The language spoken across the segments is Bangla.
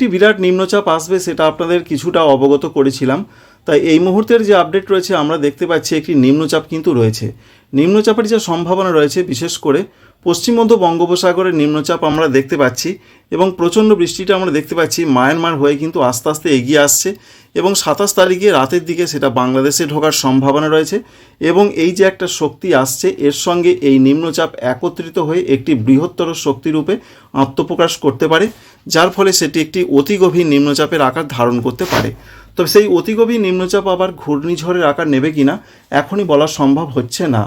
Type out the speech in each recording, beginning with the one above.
একটি বিরাট নিম্নচাপ আসবে সেটা আপনাদের কিছুটা অবগত করেছিলাম। তাই এই মুহূর্তের যে আপডেট রয়েছে, আমরা দেখতে পাচ্ছি একটি নিম্নচাপ কিন্তু রয়েছে। নিম্নচাপের যে সম্ভাবনা রয়েছে, বিশেষ করে পশ্চিম মধ্য বঙ্গোপসাগরের নিম্নচাপ আমরা দেখতে পাচ্ছি এবং প্রচণ্ড বৃষ্টিটা আমরা দেখতে পাচ্ছি। মায়ানমার হয়ে কিন্তু আস্তে আস্তে এগিয়ে আসছে এবং সাতাশ তারিখে রাতের দিকে সেটা বাংলাদেশে ঢোকার সম্ভাবনা রয়েছে এবং এই যে একটা শক্তি আসছে, এর সঙ্গে এই নিম্নচাপ একত্রিত হয়ে একটি বৃহত্তর শক্তিরূপে আত্মপ্রকাশ করতে পারে, যার ফলে সেটি একটি অতি গভীর নিম্নচাপের আকার ধারণ করতে পারে। তবে সেই অতি গভীর নিম্নচাপ আবার ঘূর্ণিঝড়ের আকার নেবে কিনা, এখনই বলা সম্ভব হচ্ছে না।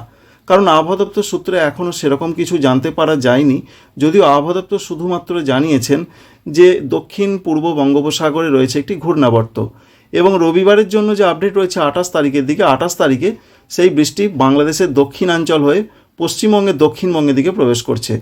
কারণ আবহাওয়া দপ্তর সূত্রে এখনও সেরকম কিছু জানতে পারা যায়নি। যদিও আবহাওয়া দপ্তর শুধুমাত্র জানিয়েছেন যে দক্ষিণ পূর্ব বঙ্গোপসাগরে রয়েছে একটি ঘূর্ণাবর্ত এবং রবিবারের জন্য যে আপডেট রয়েছে আঠাশ তারিখের দিকে, আঠাশ তারিখে সেই বৃষ্টি বাংলাদেশের দক্ষিণাঞ্চল হয়ে পশ্চিমবঙ্গের দক্ষিণবঙ্গের দিকে প্রবেশ করছে।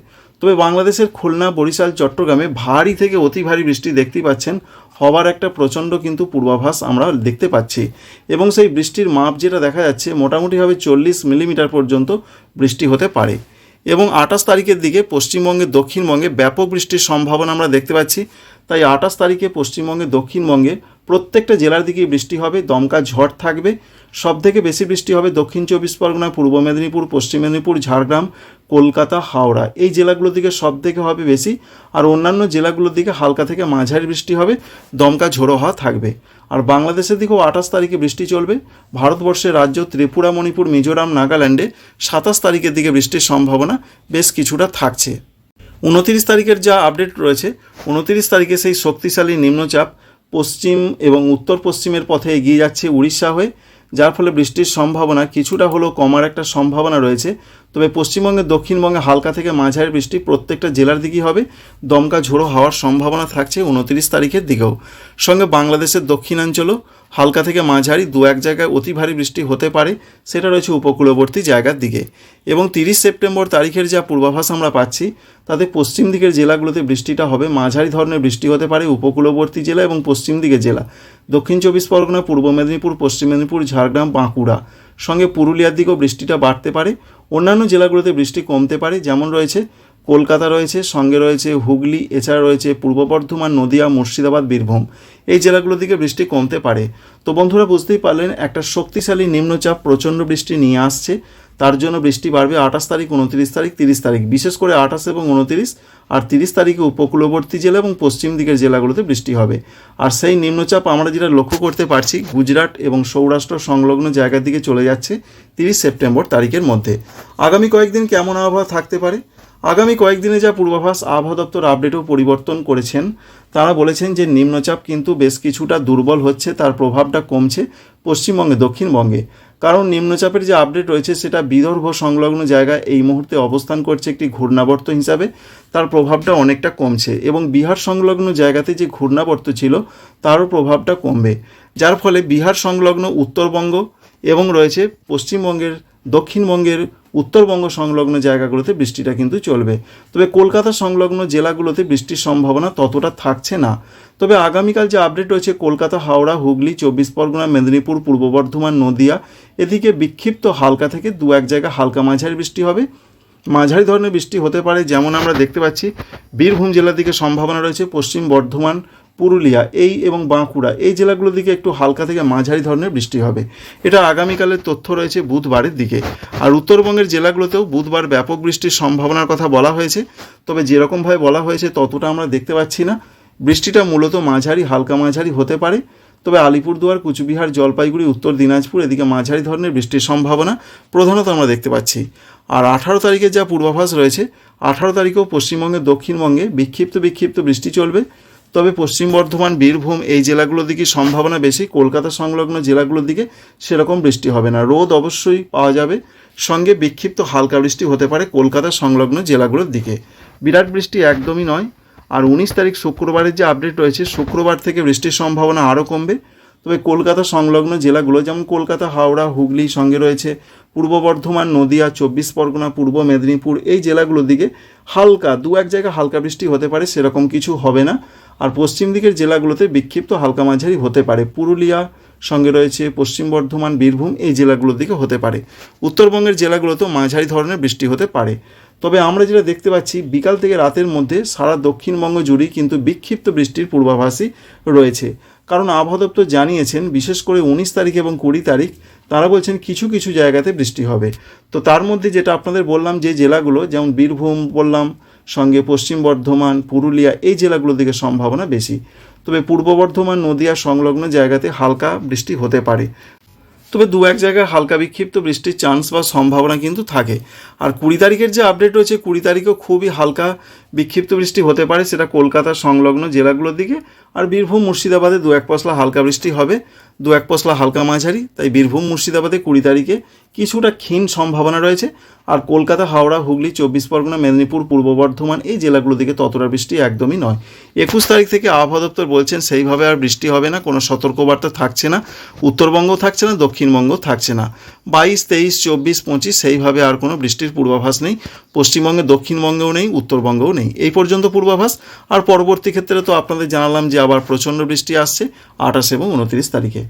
তবে বাংলাদেশের খুলনা, বরিশাল, চট্টগ্রামে ভারী থেকে অতি ভারী বৃষ্টি দেখতেই পাচ্ছেন হবার একটা প্রচণ্ড কিন্তু পূর্বাভাস আমরা দেখতে পাচ্ছি। এবং সেই বৃষ্টির মাপ যেটা দেখা যাচ্ছে, মোটামুটিভাবে চল্লিশ মিলিমিটার পর্যন্ত বৃষ্টি হতে পারে। এবং আঠাশ তারিখের দিকে পশ্চিমবঙ্গে, দক্ষিণবঙ্গে ব্যাপক বৃষ্টির সম্ভাবনা আমরা দেখতে পাচ্ছি। তাই আঠাশ তারিখে পশ্চিমবঙ্গে দক্ষিণবঙ্গে প্রত্যেকটা জেলার দিকেই বৃষ্টি হবে, দমকা ঝড় থাকবে। সব থেকে বেশি বৃষ্টি হবে দক্ষিণ চব্বিশ পরগনা, পূর্ব মেদিনীপুর, পশ্চিম মেদিনীপুর, ঝাড়গ্রাম, কলকাতা, হাওড়া। এই জেলাগুলোর দিকে সব থেকে হবে বেশি। আর অন্যান্য জেলাগুলোর দিকে হালকা থেকে মাঝারি বৃষ্টি হবে, দমকা ঝোড়ো হওয়া থাকবে। আর বাংলাদেশের দিকেও আঠাশ তারিখে বৃষ্টি চলবে। ভারতবর্ষের রাজ্য ত্রিপুরা, মণিপুর, মিজোরাম, নাগাল্যান্ডে সাতাশ তারিখের দিকে বৃষ্টির সম্ভাবনা বেশ কিছুটা থাকছে। উনতিরিশ তারিখের যা আপডেট রয়েছে, উনতিরিশ তারিখে সেই শক্তিশালী নিম্নচাপ পশ্চিম এবং উত্তর পশ্চিমের পথে এগিয়ে যাচ্ছে উড়িষ্যা হয়ে, যার ফলে বৃষ্টির সম্ভাবনা কিছুটা হলেও কমার একটা সম্ভাবনা রয়েছে। তবে পশ্চিমবঙ্গের দক্ষিণবঙ্গে হালকা থেকে মাঝারি বৃষ্টি প্রত্যেকটা জেলার দিকেই হবে। দমকা ঝোড়ো হওয়ার সম্ভাবনা থাকছে উনতিরিশ তারিখের দিকেও। সঙ্গে বাংলাদেশের দক্ষিণাঞ্চলও হালকা থেকে মাঝারি দু এক জায়গায় অতি ভারী বৃষ্টি হতে পারে, সেটা রয়েছে উপকূলবর্তী জায়গার দিকে। এবং তিরিশ সেপ্টেম্বর তারিখের যা পূর্বাভাস আমরা পাচ্ছি, তাতে পশ্চিম দিকের জেলাগুলোতে বৃষ্টিটা হবে। মাঝারি ধরনের বৃষ্টি হতে পারে উপকূলবর্তী জেলা এবং পশ্চিম দিকের জেলা। দক্ষিণ চব্বিশ পরগনা, পূর্ব মেদিনীপুর, পশ্চিম মেদিনীপুর, ঝাড়গ্রাম, বাঁকুড়া। সঙ্গে পুরুলিয়ার দিকেও বৃষ্টিটা বাড়তে পারে। অন্যান্য জেলাগুলোতে বৃষ্টি কমতে পারে, যেমন রয়েছে কলকাতা রয়েছে, সঙ্গে রয়েছে হুগলি, এছাড়া রয়েছে পূর্ব বর্ধমান, নদিয়া, মুর্শিদাবাদ, বীরভূম। এই জেলাগুলোর দিকে বৃষ্টি কমতে পারে। তো বন্ধুরা, বুঝতেই পারলেন, একটা শক্তিশালী নিম্নচাপ, প্রচণ্ড বৃষ্টি নিয়ে আসছে। তার জন্য বৃষ্টি বাড়বে আঠাশ তারিখ, উনত্রিশ তারিখ, তিরিশ তারিখ। বিশেষ করে আঠাশ এবং উনত্রিশ আর তিরিশ তারিখে উপকূলবর্তী জেলা এবং পশ্চিম দিকের জেলাগুলোতে বৃষ্টি হবে। আর সেই নিম্নচাপ আমরা যেটা লক্ষ্য করতে পারছি, গুজরাট এবং সৌরাষ্ট্র সংলগ্ন জায়গার দিকে চলে যাচ্ছে তিরিশ সেপ্টেম্বর তারিখের মধ্যে। আগামী কয়েকদিন কেমন আবহাওয়া থাকতে পারে? আগামী কয়েকদিনে যা পূর্বাভাস আবহাওয়া দপ্তর আপডেটও পরিবর্তন করেছেন, তারা বলেছেন যে নিম্নচাপ কিন্তু বেশ কিছুটা দুর্বল হচ্ছে, তার প্রভাবটা কমছে পশ্চিমবঙ্গে, দক্ষিণবঙ্গে। কারণ নিম্নচাপের যে আপডেট রয়েছে, সেটা বিদর্ভ সংলগ্ন জায়গায় এই মুহূর্তে অবস্থান করছে একটি ঘূর্ণাবর্ত হিসাবে, তার প্রভাবটা অনেকটা কমছে এবং বিহার সংলগ্ন জায়গাতে যে ঘূর্ণাবর্ত ছিল, তারও প্রভাবটা কমবে। যার ফলে বিহার সংলগ্ন উত্তরবঙ্গ এবং রয়েছে পশ্চিমবঙ্গের, দক্ষিণবঙ্গের উত্তরবঙ্গ সংলগ্ন জায়গাগুলোতে বৃষ্টিটা কিন্তু চলবে। তবে কলকাতা সংলগ্ন জেলাগুলোতে বৃষ্টির সম্ভাবনা ততটা থাকছে না। তবে আগামীকাল যে আপডেট রয়েছে, কলকাতা, হাওড়া, হুগলি, চব্বিশ পরগনা, মেদিনীপুর, পূর্ব বর্ধমান, নদিয়া, এদিকে বিক্ষিপ্ত হালকা থেকে দু এক জায়গায় হালকা মাঝারি বৃষ্টি হবে। মাঝারি ধরনের বৃষ্টি হতে পারে, যেমন আমরা দেখতে পাচ্ছি। বীরভূম জেলার দিকে সম্ভাবনা রয়েছে, পশ্চিম বর্ধমান পুরুলিয়া, এই এবং বাঁকুড়া, এই জেলাগুলোর দিকে একটু হালকা থেকে মাঝারি ধরনের বৃষ্টি হবে। এটা আগামীকালের তথ্য রয়েছে বুধবারের দিকে। আর উত্তরবঙ্গের জেলাগুলোতেও বুধবার ব্যাপক বৃষ্টির সম্ভাবনার কথা বলা হয়েছে। তবে যেরকমভাবে বলা হয়েছে ততটা আমরা দেখতে পাচ্ছি না। বৃষ্টিটা মূলত মাঝারি, হালকা মাঝারি হতে পারে। তবে আলিপুরদুয়ার, কুচবিহার, জলপাইগুড়ি, উত্তর দিনাজপুর এদিকে মাঝারি ধরনের বৃষ্টির সম্ভাবনা প্রধানত আমরা দেখতে পাচ্ছি। আর আঠারো তারিখে যা পূর্বাভাস রয়েছে, আঠারো তারিখেও পশ্চিমবঙ্গের দক্ষিণবঙ্গে বিক্ষিপ্ত বিক্ষিপ্ত বৃষ্টি চলবে। তবে পশ্চিম বর্ধমান, বীরভূম এই জেলাগুলোর দিকে সম্ভাবনা বেশি। কলকাতা সংলগ্ন জেলাগুলোর দিকে সেরকম বৃষ্টি হবে না। রোদ অবশ্যই পাওয়া যাবে। সঙ্গে বিক্ষিপ্ত হালকা বৃষ্টি হতে পারে কলকাতা সংলগ্ন জেলাগুলোর দিকে। বিরাট বৃষ্টি একদমই নয়। আর উনিশ তারিখ শুক্রবারের যে আপডেট রয়েছে, শুক্রবার থেকে বৃষ্টির সম্ভাবনা আরও কমবে। তবে কলকাতা সংলগ্ন জেলাগুলো যেমন কলকাতা, হাওড়া, হুগলি সঙ্গে রয়েছে পূর্ব বর্ধমান, নদীয়া, চব্বিশ পরগনা, পূর্ব মেদিনীপুর, এই জেলাগুলোর দিকে হালকা, দু এক জায়গায় হালকা বৃষ্টি হতে পারে, সেরকম কিছু হবে না। আর পশ্চিম দিকের জেলাগুলোতে বিক্ষিপ্ত হালকা মাঝারি হতে পারে। পুরুলিয়া সঙ্গে রয়েছে পশ্চিম বর্ধমান, বীরভূম এই জেলাগুলোর দিকে হতে পারে। উত্তরবঙ্গের জেলাগুলোতেও মাঝারি ধরনের বৃষ্টি হতে পারে। তবে আমরা যেটা দেখতে পাচ্ছি, বিকাল থেকে রাতের মধ্যে সারা দক্ষিণবঙ্গ জুড়েই কিন্তু বিক্ষিপ্ত বৃষ্টির পূর্বাভাসই রয়েছে। কারণ আবহাওয়া দপ্তর জানিয়েছেন, বিশেষ করে উনিশ তারিখ এবং কুড়ি তারিখ, তারা বলছেন কিছু কিছু জায়গাতে বৃষ্টি হবে। তো তার মধ্যে যেটা আপনাদের বললাম যে জেলাগুলো, যেমন বীরভূম বললাম, সঙ্গে পশ্চিম বর্ধমান, পুরুলিয়া, এই জেলাগুলোর দিকে সম্ভাবনা বেশি। তবে পূর্ব বর্ধমান নদিয়া সংলগ্ন জায়গাতে হালকা বৃষ্টি হতে পারে। তবে দু এক জায়গায় হালকা বিক্ষিপ্ত বৃষ্টির চান্স বা সম্ভাবনা কিন্তু থাকে। আর কুড়ি তারিখের যে আপডেট রয়েছে, কুড়ি তারিখেও খুবই হালকা বিক্ষিপ্ত বৃষ্টি হতে পারে, সেটা কলকাতা সংলগ্ন জেলাগুলোর দিকে আর বীরভূম মুর্শিদাবাদে দু এক পশলা হালকা বৃষ্টি হবে, দু এক পশলা হালকা মাঝারি, তাই বীরভূম মুর্শিদাবাদে কুড়ি তারিখে কিছুটা ক্ষীণ সম্ভাবনা রয়েছে। আর কলকাতা, হাওড়া, হুগলি, চব্বিশ পরগনা, মেদিনীপুর, পূর্ব বর্ধমান এই জেলাগুলোর দিকে ততটা বৃষ্টি একদমই নয়। একুশ তারিখ থেকে আবহাওয়া দপ্তর বলছেন সেইভাবে আর বৃষ্টি হবে না, কোনো সতর্কবার্তা থাকছে না উত্তরবঙ্গ থাকছে না দক্ষিণবঙ্গ থাকছে না। বাইশ, তেইশ, চব্বিশ, পঁচিশ সেইভাবে আর কোনো বৃষ্টির পূর্বাভাস নেই, পশ্চিমবঙ্গে দক্ষিণবঙ্গেও নেই, উত্তরবঙ্গেও নেই। এই পর্যন্ত পূর্বাভাস। আর পরবর্তী ক্ষেত্রে তো আপনাদের জানালাম যে আবার প্রচণ্ড বৃষ্টি আসছে আঠাশ এবং উনত্রিশ তারিখে।